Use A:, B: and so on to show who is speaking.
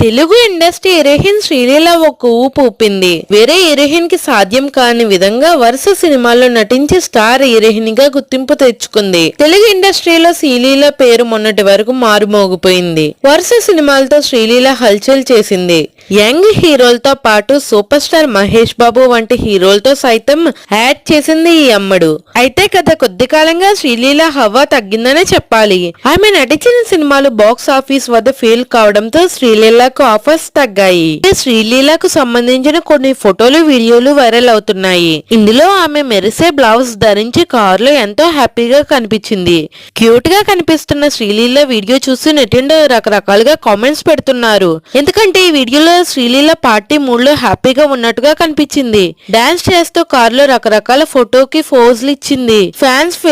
A: Telugu industry ఇరహిన్ Sreeleela ఒక ఊపు ఊపింది. వేరే ఇరహిన్కి సాధ్యం కాని విధంగా వరుస సినిమాల్లో నటించి స్టార్ ఇరహిన్గా గుర్తింపు తెచ్చుకుంది. తెలుగు ఇండస్ట్రీలో శ్రీలీల పేరు మొన్నటి వరకు మారుమోగిపోయింది. వరుస సినిమాలతో శ్రీలీల హల్చల్ చేసింది. యంగ్ హీరోలతో పాటు సూపర్ స్టార్ మహేష్ బాబు వంటి హీరోలతో సైతం యాడ్ చేసింది ఈ అమ్మడు. అయితే గత కొద్ది కాలంగా శ్రీలీల హవా తగ్గిందనే చెప్పాలి. ఆమె నటించిన సినిమాలు బాక్స్ ఆఫీస్ వద్ద ఫెయిల్ కావడంతో శ్రీలీలకు ఆఫర్స్ తగ్గాయి. శ్రీలీలకు సంబంధించిన కొన్ని ఫోటోలు వీడియోలు వైరల్ అవుతున్నాయి. ఇందులో ఆమె మెరిసే బ్లౌజ్ ధరించి కారులో ఎంతో హ్యాపీగా కనిపించింది. క్యూట్గా కనిపిస్తున్న శ్రీలీల వీడియో చూసి నెటిండో రకరకాలుగా కామెంట్స్ పెడుతున్నారు. ఎందుకంటే ఈ వీడియోలో శ్రీలీల పార్టీ మూడ్లో హ్యాపీగా ఉన్నట్టుగా కనిపించింది. డాన్స్ చేస్తూ కారులో రకరకాల ఫోటోకి ఫోజులు ఇచ్చింది. ఫ్యాన్స్